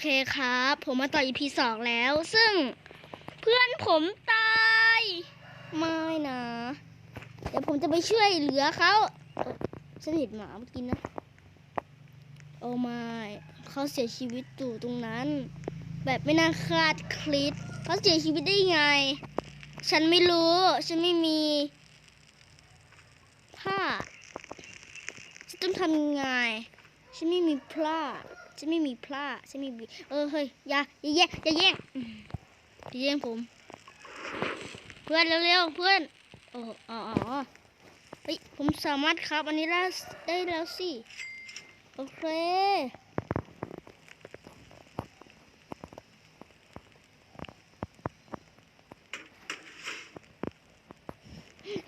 เคครับ ผมมาต่อ EP สองแล้ว ซึ่งเพื่อนผมตาย ไม่นะ เดี๋ยวผมจะไปช่วยเหลือเขาฉันเห็นหมาเมื่อกี้นะ โอ้ไม่เขาเสียชีวิตอยู่ตรงนั้น แบบไม่น่าคาดคิดเขาเสียชีวิตได้ยังไง ฉันไม่รู้ ฉันไม่มีผ้าฉันต้องทำยังไง ฉันไม่มีพลา ฉันไม่มีพลาฉันไม่มีเออเฮ้ยอย่าอย่าแย่งอย่าแย่งอย่าแย่งผม เพื่อนเร็วๆเพื่อนโอ้อ๋ออ๋อเฮ้ยผมสามารถครับอันนี้ได้ได้แล้วสิโอเค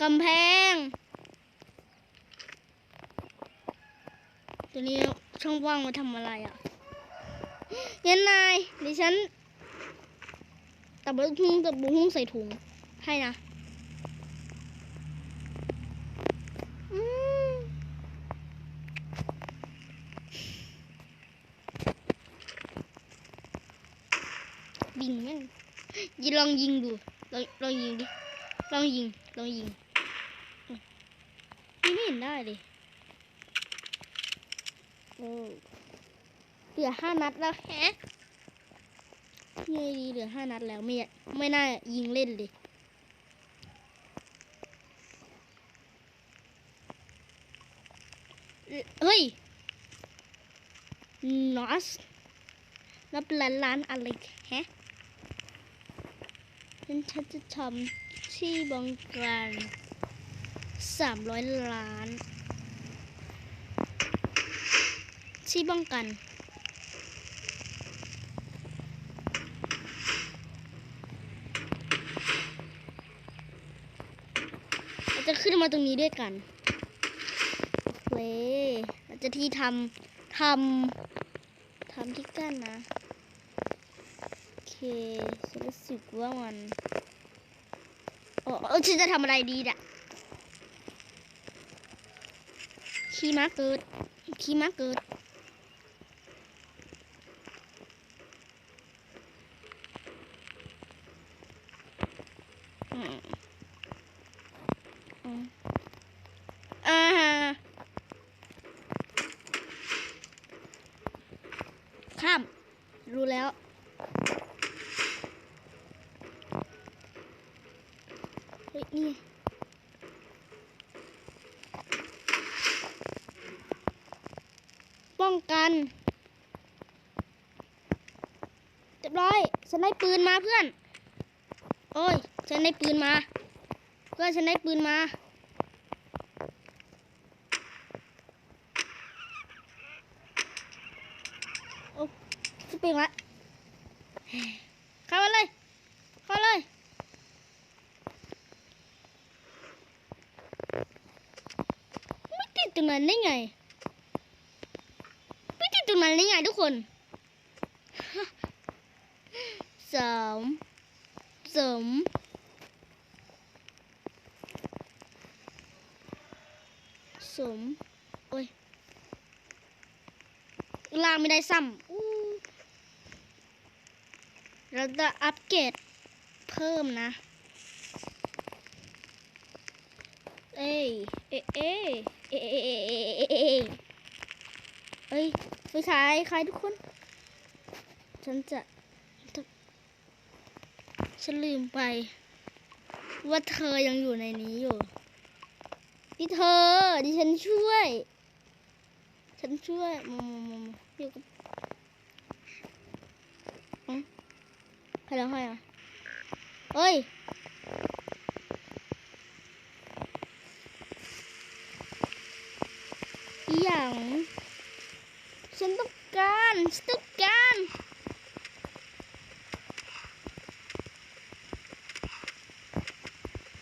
กำแพง ตัวนี้ ช่องว่างมาทำอะไรอะเยันนายดิฉันตับบุ้งตับบุ้งใส่ถุงให้นะอืมยิงแม่งยิลองยิงดูลองลองยิงดิลองยิงลองยิงไม่เห็นได้เลย เหลือห้านัดแล้วแฮะเงยดีเหลือห้านัดแล้วไม่ไม่น่ายิงเล่นเลยเฮ้ยนอสนับล้านล้านอะไรแฮะฉันจะทำที่บงการสามร้อยล้าน ที่ป้องกันเราจะขึ้นมาตรงนี้ด้วยกันโอเคเราจะที่ทำทำทำที่กั้นนะโอเคฉันรู้สึกว่ามันโอ้เอฉันจะทำอะไรดีด่ะขี่ม้าเกิดขี่ม้าเกิด อืมอืมอ่าฮะข้าม รู้แล้ว เฮ้ย นี่ป้องกันเรียบร้อยฉันได้ปืนมาเพื่อน โอ้ย ฉันได้ปืนมา เพื่อนฉันได้ปืนมา โอ้สปริงละเข้ามาเลย เข้าเลยไม่ติดตรงนั้นได้ไงไม่ติดตรงนั้นได้ไงทุกคนสามสม สม โอ้ยล่างไม่ได้ซ้ำเราจะอัปเกรดเพิ่มนะ เอ้ย เอ้ยเอ้ยเอ้ยเอ้ยเอ้ยเอ้ยไฟฉายใครทุกคน ฉันจะฉันลืมไป ว่าเธอยังอยู่ในนี้อยู่ นี่เธอ ดิฉันช่วย ฉันช่วยมามามามาอยู่กับอ๋อใครร้องไห้อะเอ้ยอย่างฉันต้องการฉันต้องการ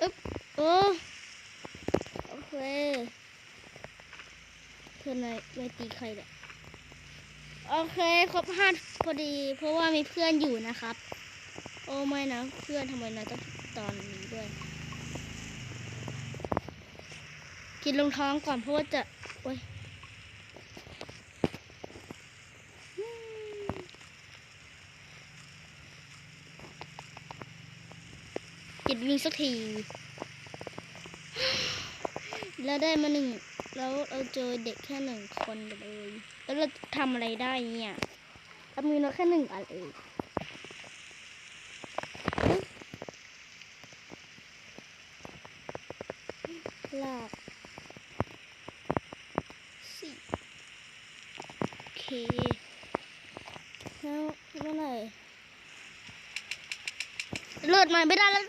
อึ๊บโอ้โอ เลยเพื่อนนายไม่ตีใครแหละโอเคครบห้าพอดี เพราะว่ามีเพื่อนอยู่นะครับ โอ้ไม่นะเพื่อนทำไมนาต้องตอนนี้ด้วย กินลงท้องก่อนเพราะว่าจะโอ้ยกินวิงสักที แล้วได้มาหนึ่งแล้วเราเจอเด็กแค่หนึ่งคนเลย แล้วเราทำอะไรได้เนี่ยเรามีเราแค่หนึ่งอันเองลากสี่โอเคแล้วเมื่อไหร่เลิศมาไม่ได้แล้ว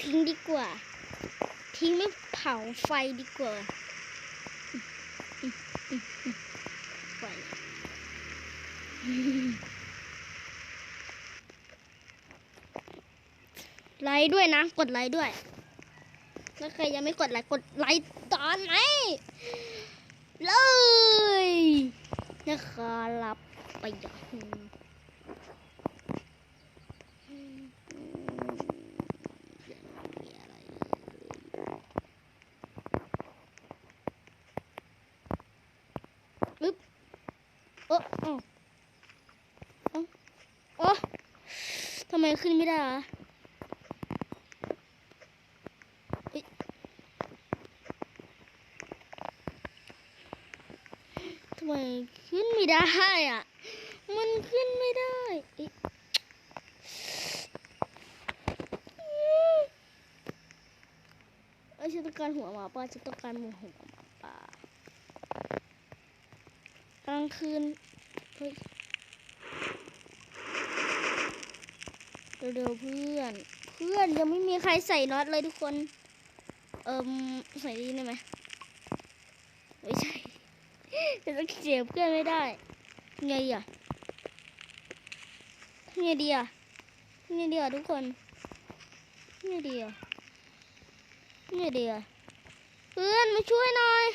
ทิ้งดีกว่า ทิ้งไม่เผาไฟดีกว่าไฟไลค์ด้วยนะ กดไลค์ด้วยถ้าใครยังไม่กดไลค์กดไลค์ตอนไหนเลยนะครับไปอย่างอืมยังไม่มีอะไรเลยอึ๊บโอ้เอ้าเอ้าโอ้ทำไมขึ้นไม่ได้อะทำไมขึ้นไม่ได้อะ มันขึ้นไม่ได้เอ๊ะเอ้ยฉันต้องการหัวหมาป่าฉันต้องการหมูหัวหมาป่ากลางคืนเฮ้ย เร็วๆเพื่อน เพื่อนยังไม่มีใครใส่น็อตเลยทุกคน เอิมใส่ดีได้ไหมไม่ใช่จะต้องเสียเพื่อนไม่ได้ไงอะไงดีอะไงดีอะทุกคนไงดีอะไงดีอะเพื่อนมาช่วยหน่อย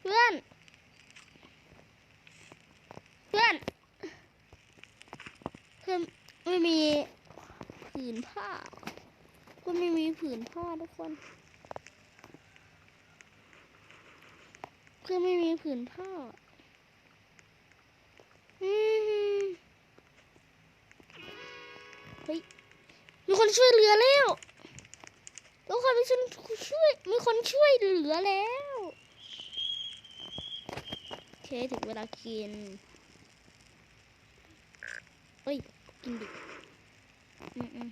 เพื่อน เพื่อนเพื่อน ไม่มีผืนผ้าเพื่อนไม่มีผืนผ้าทุกคนเพื่อไม่มีผืนผ้าอืมเฮ้ย มีคนช่วยเหลือแล้วทุกคนมีคนช่วยมีคนช่วยเหลือแล้วโอเคถึงเวลากินเฮ้ย กินดิอืมอืม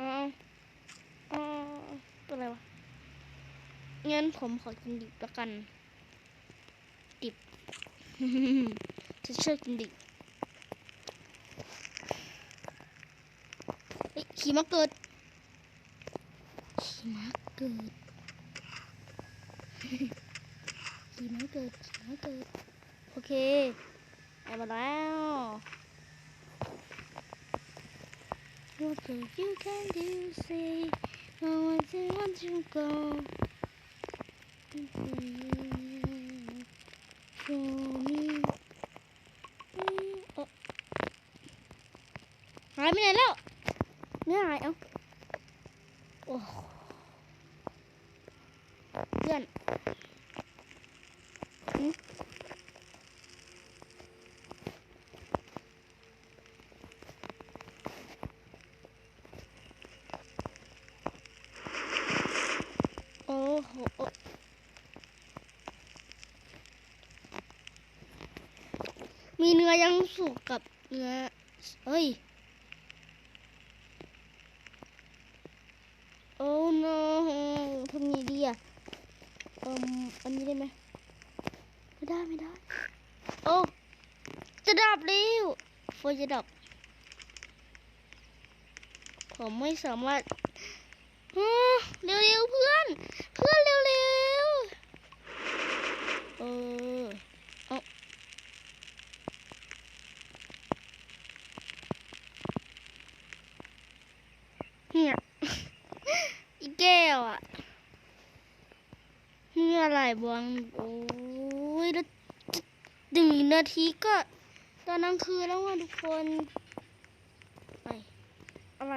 อ๋อาเอตัวอะไรวะงั้นผมขอกินดิบละกัน ดิบฉันชอกินดิบเฮ้ยขี่มาเกิดขี่มาเกิดขี่มาเกิดขี่มาเกิด โอเค ได้มาแล้ว What can you can do say I want to want to go Show me เอ้อหายไปไหนแล้วเนี่ยหายเอ้าโอ้โหเพื่อนหึโอ้โหโอ้ มีเนื้อยังสุกกับเนื้อเฮ้ย โอ้ no ทำไงดีอะเอ่มอันนี้ได้ไหมไม่ได้ไม่ได้ โอ้ จะดับแล้วไฟจะดับ ผมไม่สามารถเร็วๆเพื่อน เพื่อนเร็วๆ อะไรบวงโอ้ยแล้วหนึ่งนาทีก็ ตอนกลางคืนแล้วว่าทุกคนไปอะไร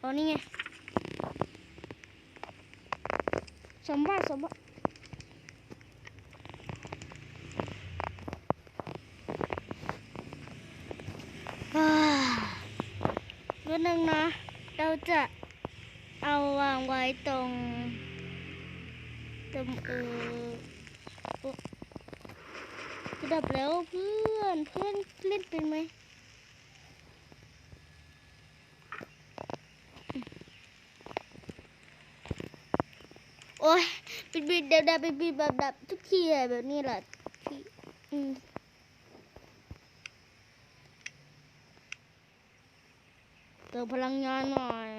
ตอนนี้ไงสมบัติสมบัติรถหนึ่งนะ เราจะ เอาวางไว้ตรง ตรงเออโอ๊ะจะดับแล้วเพื่อนเพื่อนเล่นเป็นไหมโอ้ยบิดบิดเดาเดาบิดบิดแบบแบบทุกทีอะแบบนี้แหละที่อืมเติมพลังงานหน่อย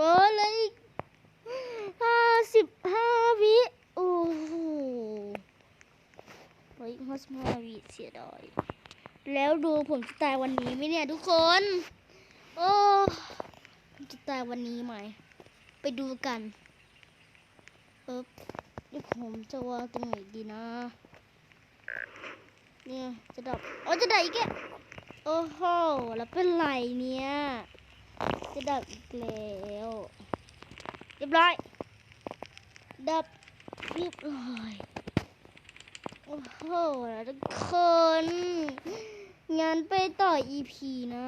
โอ้เลยห้าสิบห้าวิโอ้โหเหลยห้าสิบห้าวิเสียดายแล้วดูผมจะตายวันนี้ไหมเนี่ยทุกคน โอ้ผมจะตายวันนี้ไหม ไปดูกัน เออเดี๋ยวผมจะวางตรงไหนดีนะ เนี่ยจะดับโอ้จะดับอีกแกโอ้โห แล้วเป็นไรเนี่ย จะดับอีกแล้วเรียบร้อย ดับเรียบร้อย โอ้โหล้วทุกคน งานไปต่อ EP นะ